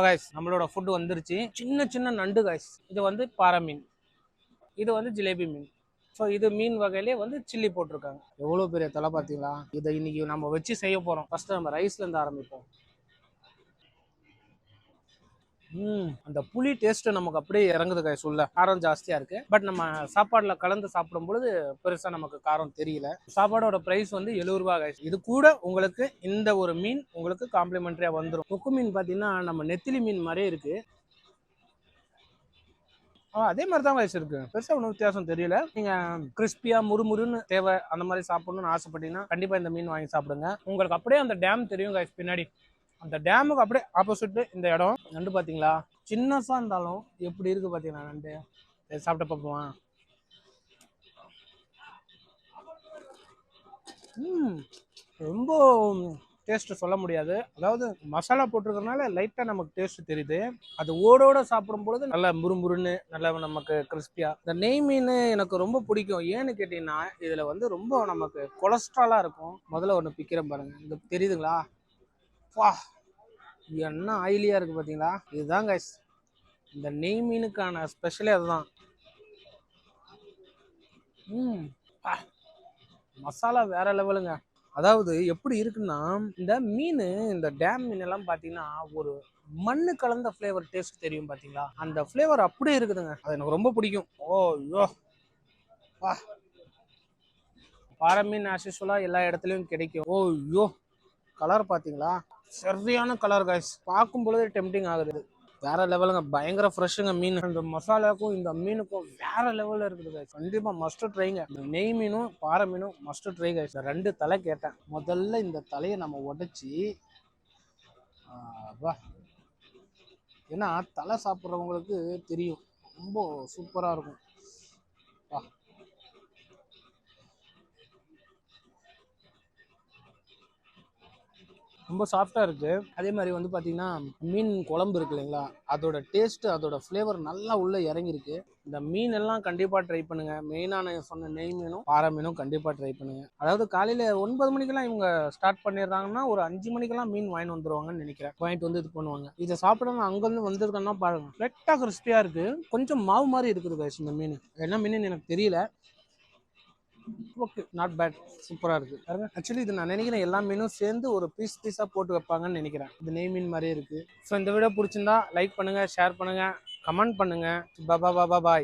So guys நம்மளோட food வந்துருச்சு. சின்ன சின்ன நண்டு கைஸ் இது வந்து பாறை மீன். இது வந்து ஜிலேபி மீன். ஸோ இது மீன் வகையிலே வந்து சில்லி போட்டிருக்காங்க. எவ்வளோ பெரிய தலை பார்த்தீங்களா? இதை இன்னைக்கு நம்ம வச்சு செய்ய போகிறோம் ஃபஸ்ட்டு நம்ம ரைஸ்லேருந்து ஆரம்பிப்போம். அந்த புளி டேஸ்ட் நமக்கு அப்படியே இறங்குது கை சொல்ல. காரம் ஜாஸ்தியா இருக்கு. பட் நம்ம சாப்பாடுல கலந்து சாப்பிடும் பொழுது பெருசா நமக்கு காரம் தெரியல. சாப்பாடோட பிரைஸ் வந்து எழுபது ரூபாய் ஆகிடுச்சு இது கூட உங்களுக்கு இந்த ஒரு மீன் உங்களுக்கு காம்ப்ளிமெண்டரியா வந்துடும் கொக்கு மீன் பாத்தீங்கன்னா நம்ம நெத்திலி மீன் மாதிரியே இருக்கு. ஆ, அதே மாதிரி தான் வயசு இருக்கு. பெருசா ஒன்றும் வித்தியாசம் தெரியல. நீங்க கிறிஸ்பியா முறுமுறுன்னு தேவை அந்த மாதிரி சாப்பிடணும்னு ஆசைப்பட்டீங்கன்னா கண்டிப்பா இந்த மீன் வாங்கி சாப்பிடுங்க. உங்களுக்கு அப்படியே அந்த டேம் தெரியும் பின்னாடி. அந்த டேமுக்கு அப்படியே ஆப்போசிட் இந்த இடம். நண்டு பார்த்தீங்களா சின்னஸாக இருந்தாலும் எப்படி இருக்குது பார்த்தீங்களா நண்டு? சாப்பிட்ட சாப்பிட்டு பார்ப்போமா? ம் ரொம்ப டேஸ்ட்டு சொல்ல முடியாது. அதாவது மசாலா போட்டிருக்கறனால லைட்டாக நமக்கு டேஸ்ட் தெரியுது. அது ஓடோட சாப்பிடும் பொழுது நல்லா முறுமுறுன்னு நல்லா நமக்கு கிறிஸ்பியாக இந்த நெய் மீன் எனக்கு ரொம்ப பிடிக்கும். ஏன்னு கேட்டிங்கன்னா இதில் வந்து ரொம்ப நமக்கு கொலஸ்ட்ராலாக இருக்கும். முதல்ல ஒன்று பிக்கிறேன் பாருங்கள் இந்த தெரியுதுங்களா? வா. என்ன ஆயிலியாக இருக்குது பார்த்தீங்களா இதுதான் கைஸ் இந்த நெய் மீனுக்கான ஸ்பெஷலே அதுதான். ம். மசாலா வேற லெவலுங்க அதாவது எப்படி இருக்குன்னா இந்த மீன் இந்த டேம் மீன் எல்லாம் பார்த்தீங்கன்னா ஒரு மண்ணு கலந்த ஃப்ளேவர் டேஸ்ட் தெரியும் பார்த்தீங்களா அந்த ஃப்ளேவர் அப்படியே இருக்குதுங்க. அது எனக்கு ரொம்ப பிடிக்கும். ஓ ஐயோ. வா பாறை மீன் ஆசிஸ்வலாக எல்லா இடத்துலையும் கிடைக்கும். ஓ ஐயோ. கலர் பார்த்தீங்களா சரியான கலர் காய்ஸ் பார்க்கும் பொழுது டெம்டிங் ஆகுது. வேற லெவலுங்க பயங்கர ஃப்ரெஷ்ஷுங்க மீன். இந்த மசாலாக்கும் இந்த மீனுக்கும் வேற லெவலில் இருக்குது காய்ஸ் கண்டிப்பாக மஸ்ட் ட்ரைங்க இந்த நெய் மீனும் பாறை மீனும் மஸ்ட் ட்ரை காய்ஸ் ரெண்டு தலை கேட்டேன். முதல்ல இந்த தலையை நம்ம உடைச்சி வா. ஏன்னா தலை சாப்பிட்றவங்களுக்கு தெரியும். ரொம்ப சூப்பராக இருக்கும். வா. ரொம்ப சாஃப்டாக இருக்குது அதே மாதிரி வந்து பார்த்தீங்கன்னா மீன் குழம்பு இருக்கு இல்லைங்களா? அதோட டேஸ்ட் அதோட ஃப்ளேவர் நல்லா உள்ளே இறங்கியிருக்கு. இந்த மீன் எல்லாம் கண்டிப்பாக ட்ரை பண்ணுங்க. மெயினான சொன்ன நெய் மீனும் பாறை மீனும் கண்டிப்பாக ட்ரை பண்ணுங்கள் அதாவது காலையில் ஒன்பது மணிக்கெல்லாம் இவங்க ஸ்டார்ட் பண்ணிடுறாங்கன்னா ஒரு அஞ்சு மணிக்கெல்லாம் மீன் வாங்கிட்டு வந்துருவாங்கன்னு நினைக்கிறேன். வாங்கிட்டு வந்து இது பண்ணுவாங்க. இதை சாப்பிடணும் அங்கேருந்து வந்திருக்கேன்னா பாருங்க. ஃப்ளெட்டாக கிறிஸ்பியாக இருக்குது கொஞ்சம் மாவு மாதிரி இருக்குது guys இந்த மீன். என்ன மீனுன்னு எனக்கு தெரியல. ஓகே நாட் பேட் சூப்பராக இருக்குது பாருங்க ஆக்சுவலி இது நான் நினைக்கிறேன் எல்லா மீனும் சேர்ந்து ஒரு பீஸ் பீஸாக போட்டு வைப்பாங்கன்னு நினைக்கிறேன். இது நெய் மீன் மாதிரியே இருக்குது ஸோ இந்த வீடியோ பிடிச்சிருந்தா லைக் பண்ணுங்கள் ஷேர் பண்ணுங்கள் கமெண்ட் பண்ணுங்கள் பாபா பாபா பாய்